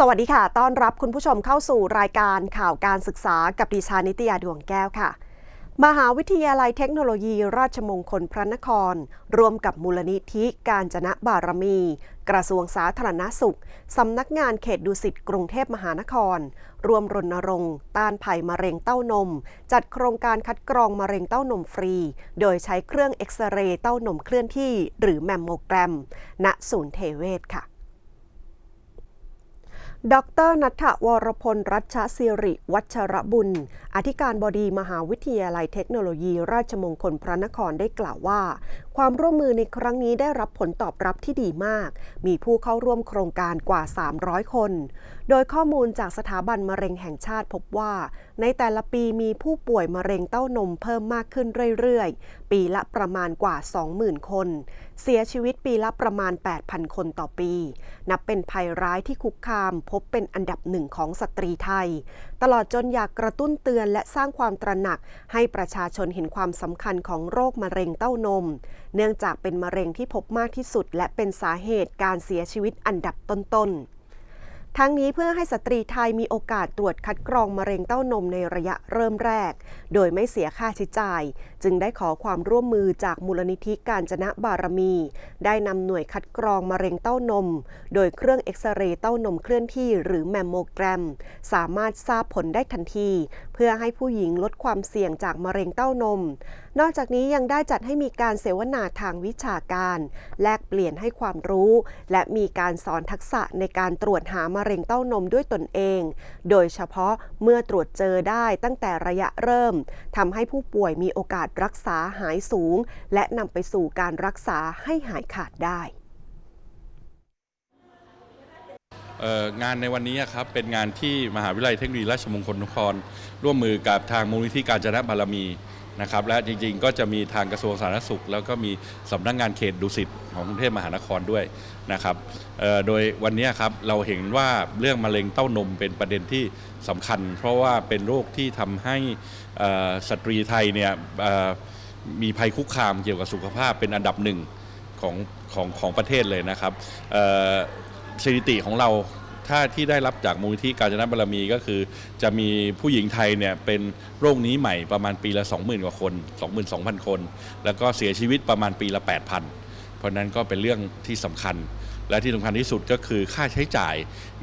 สวัสดีค่ะ ต้อนรับคุณผู้ชมเข้าสู่รายการข่าวการศึกษากับดิฉันนิตยาดวงแก้วค่ะ มหาวิทยาลัยเทคโนโลยี ราชมงคลพระนคร ร่วมกับมูลนิธิการจนะบารมี กระทรวงสาธารณสุข สำนักงานเขตดุสิตกรุงเทพมหานคร รวมรณรงค์ ต้านภัยมะเร็งเต้านม จัดโครงการคัดกรองมะเร็งเต้านมฟรี โดยใช้เครื่องเอ็กซเรย์เต้านมเคลื่อนที่ หรือแมมโมแกรม ณศูนย์เทเวศค่ะ ดรนัทวรพล รัชสิริ วัชรบุญ อธิการบดีมหาวิทยาลัยเทคโนโลยี ราชมงคลพระนครได้กล่าวว่า ความร่วมมือในครั้งนี้ได้รับผลตอบรับที่ดีมาก มีผู้เข้าร่วมโครงการกว่า 300 คน โดยข้อมูลจากสถาบันมะเร็งแห่งชาติพบว่า ในแต่ละปีมีผู้ป่วยมะเร็งเต้านมเพิ่มมากขึ้นเรื่อยๆ ปีละประมาณกว่า 20,000 คน เสียชีวิตปีละประมาณ 8,000 คนต่อปี นับเป็นภัยร้ายที่คุกคาม พบเป็นอันดับหนึ่งของสตรีไทย ตลอดจนอยากกระตุ้นเตือนและสร้างความตระหนักให้ประชาชนเห็นความสำคัญของโรคมะเร็งเต้านมเนื่องจากเป็นมะเร็งที่พบมากที่สุด และเป็นสาเหตุการเสียชีวิตอันดับต้นๆทั้งนี้เพื่อให้สตรีไทยมีโอกาสตรวจคัดกรองมะเร็งเต้านมในระยะเริ่มแรก โดยไม่เสียค่าใช้จ่ายจึงได้ขอความร่วมมือจากมูลนิธิการจนะบารมี ได้นำหน่วยคัดกรองมะเร็งเต้านม โดยเครื่องเอ็กซเรย์เต้านมเคลื่อนที่หรือแมมโมแกรม สามารถทราบผลได้ทันที เพื่อให้ผู้หญิงลดความเสี่ยงจากมะเร็งเต้านม นอกจากนี้ยังได้จัดให้มีการเสวนาทางวิชาการ แลกเปลี่ยนให้ความรู้ และมีการสอนทักษะในการตรวจหามะเร็งเต้านมด้วยตนเอง โดยเฉพาะเมื่อตรวจเจอได้ตั้งแต่ระยะเริ่มทำให้ผู้ป่วยมีโอกาสรักษาหายสูง และนำไปสู่การรักษาให้หายขาดได้งานในวันนี้ครับเป็นงานที่มหาวิทยาลัยเทคโนโลยีราชมงคลนคร ร่วมมือกับทางมูลนิธิการจนะบารมีนะครับและจริงๆ ก็จะมีทางกระทรวงสาธารณสุข แล้วก็มีสำนักงานเขตดุสิต ของกรุงเทพมหานครด้วยนะครับโดยวันนี้ครับเราเห็นว่าเรื่องมะเร็งเต้านมเป็นประเด็นที่สำคัญ เพราะว่าเป็นโรคที่ทำให้สตรีไทยเนี่ยมีภัยคุกคามเกี่ยวกับสุขภาพเป็นอันดับหนึ่งของของของประเทศเลยนะครับสถิติของเราถ้าที่ได้รับจากมูลที่การจนบารมีก็คือ จะมีผู้หญิงไทยเนี่ยเป็นโรคนี้ใหม่ประมาณปีละ 20,000 กว่าคน 22,000 คน แล้วก็เสียชีวิตประมาณปีละ 8,000 เพราะนั้นก็เป็นเรื่องที่สำคัญ และที่สำคัญที่สุดก็คือค่าใช้จ่าย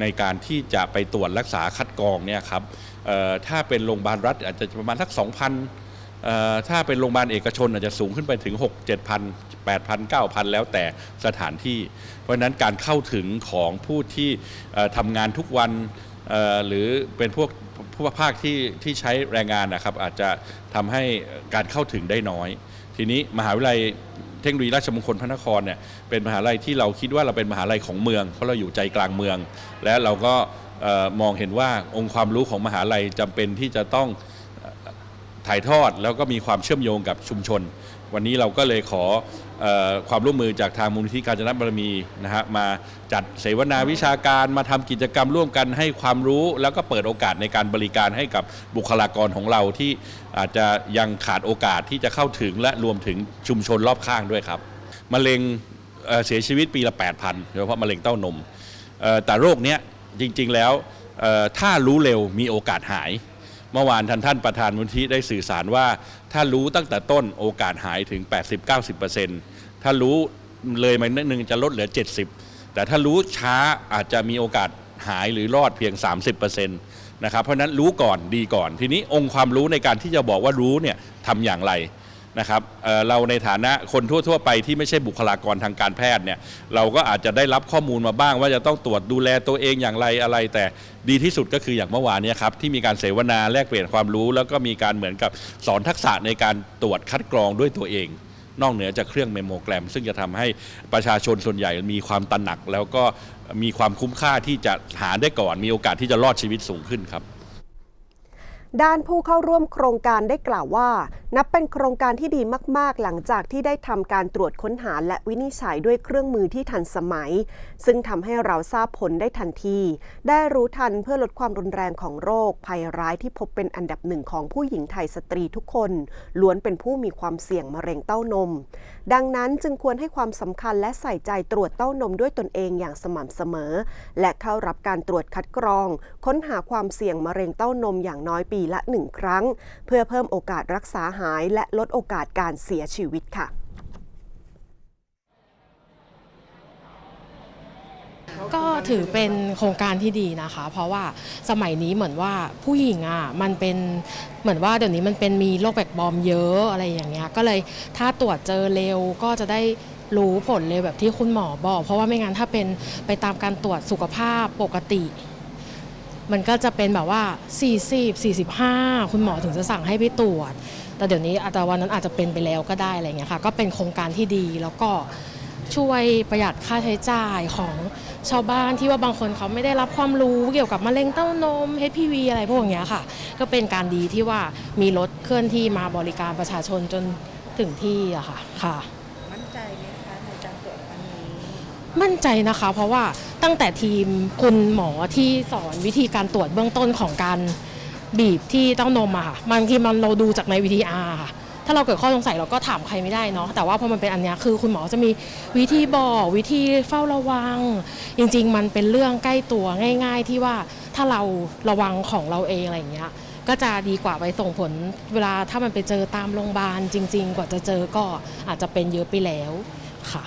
ในการที่จะไปตรวจรักษาคัดกรองเนี่ยครับถ้าเป็นโรงพยาบาลรัฐอาจจะประมาณสัก 2,000 ถ้าเป็นโรงพยาบาลเอกชนอาจจะสูงขึ้นไปถึง 6 7 0 0 0 8,000 9,000 แล้วแต่สถานที่ เพราะนั้นการเข้าถึงของผู้ที่ทำงานทุกวันหรือเป็นพวกผู้ภาคที่ที่ใช้แรงงานนะครับอาจจะทำให้การเข้าถึงได้น้อย ทีนี้มหาวิทยาลัย เทคโนโลยีราชมงคลพระนครเนี่ยเป็นมหาลัยที่เราคิดว่าเราเป็นมหาลัยของเมือง เพราะเราอยู่ใจกลางเมือง และเราก็มองเห็นว่าองค์ความรู้ของมหาลัยจำเป็นที่จะต้องถ่ายทอดแล้วก็มีความเชื่อมโยงกับชุมชน วันนี้เราก็เลยขอออความร่วมมือจากทางมูลนิธิการจนบารมีนะฮะมาจัดเสวนาวิชาการมาทำกิจกรรมร่วมกันให้ความรู้ แล้วก็เปิดโอกาสในการบริการให้กับบุคลากรของเราที่อาจจะยังขาดโอกาสที่จะเข้าถึงและรวมถึงชุมชนรอบข้างด้วยครับมะเร็งเสียชีวิตปีละ 8,000โดยเฉพาะมะเร็งเต้านมแต่โรคเนี้ยจริงๆแล้วถ้ารู้เร็วมีโอกาสหาย เมื่อวานท่านท่านประธานมูลที่ได้สื่อสารว่า ถ้ารู้ตั้งแต่ต้นโอกาสหายถึง 80-90%ถ้ารู้เลยมานิดนึงจะลดเหลือ 70 แต่ถ้ารู้ช้าอาจจะมีโอกาสหายหรือรอดเพียง 30%นะครับเพราะฉะนั้นรู้ก่อนดีก่อน ทีนี้องค์ความรู้ในการที่จะบอกว่ารู้เนี่ยทำอย่างไร นะครับเเราในฐานะคนทั่ว ๆ ไปที่ไม่ใช่บุคลากรทางการแพทย์เนี่ยเราก็อาจจะได้รับข้อมูลมาบ้าง ว่าจะต้องตรวจดูแลตัวเองอย่างไรอะไร แต่ดีที่สุดก็คืออย่างเมื่อวานนี้ครับที่มีการเสวนาแลกเปลี่ยนความรู้ แล้วก็มีการเหมือนกับสอนทักษะในการตรวจคัดกรองด้วยตัวเอง นอกเหนือจากเครื่องเมมโมแกรม ซึ่งจะทำให้ประชาชนส่วนใหญ่มีความตระหนัก แล้วก็มีความคุ้มค่าที่จะหาได้ก่อน มีโอกาสที่จะรอดชีวิตสูงขึ้นครับ ด้านผู้เข้าร่วมโครงการได้กล่าวว่า นับเป็นโครงการที่ดีมาก ๆ หลังจากที่ได้ทำการตรวจค้นหาและวินิจฉัยด้วยเครื่องมือที่ทันสมัย ซึ่งทำให้เราทราบผลได้ทันที ได้รู้ทันเพื่อลดความรุนแรงของโรค ภัยร้ายที่พบเป็นอันดับหนึ่งของผู้หญิงไทยสตรีทุกคน ล้วนเป็นผู้มีความเสี่ยงมะเร็งเต้านม ดังนั้นจึงควรให้ความสำคัญและใส่ใจตรวจเต้านมด้วยตนเองอย่างสม่ำเสมอ และเข้ารับการตรวจคัดกรอง ค้นหาความเสี่ยงมะเร็งเต้านมอย่างน้อยปีละหนึ่งครั้ง เพื่อเพิ่มโอกาสรักษาหายและลดโอกาสการเสียชีวิตค่ะก็ถือเป็นโครงการที่ดีนะคะ เพราะว่าสมัยนี้เหมือนว่าผู้หญิงอะมันเป็นเหมือนว่าเดี๋ยวนี้มันเป็นมีโรคแบกบอมเยอะอะไรอย่างเงี้ยก็เลยถ้าตรวจเจอเร็วก็จะได้รู้ผลเร็วแบบที่คุณหมอบอก เพราะว่าไม่งั้นถ้าเป็นไปตามการตรวจสุขภาพปกติ มันก็จะเป็นแบบว่า 40 45 คุณหมอถึงจะสั่งให้ไปตรวจ แต่เดี๋ยวนี้อาจจะวันนั้นอาจจะเป็นไปแล้วก็ได้อะไรอย่างเงี้ยค่ะ ก็เป็นโครงการที่ดีแล้วก็ช่วยประหยัดค่าใช้จ่ายของชาวบ้านที่ว่าบางคนเขาไม่ได้รับความรู้เกี่ยวกับมะเร็งเต้านม HPV อะไรพวกเนี้ยค่ะ ก็เป็นการดีที่ว่ามีรถเคลื่อนที่มาบริการประชาชนจนถึงที่อะค่ะค่ะ มั่นใจไหมคะในการตรวจครั้งนี้ มั่นใจนะคะ เพราะว่าตั้งแต่ทีมคุณหมอที่สอนวิธีการตรวจเบื้องต้นของการบีบที่เต้านมอะค่ะบางทีมันเราดูจากในวิธีอาค่ะถ้าเราเกิดข้อสงสัยเราก็ถามใครไม่ได้เนาะแต่ว่าพอมันเป็นอันเนี้ยคือคุณหมอจะมีวิธีบอกวิธีเฝ้าระวัง จริง ๆ มันเป็นเรื่องใกล้ตัวง่าย ๆ ที่ว่าถ้าเราระวังของเราเองอะไรอย่างเงี้ยก็จะดีกว่าไปส่งผลเวลาถ้ามันไปเจอตามโรงพยาบาลจริง ๆ กว่าจะเจอก็อาจจะเป็นเยอะไปแล้วค่ะ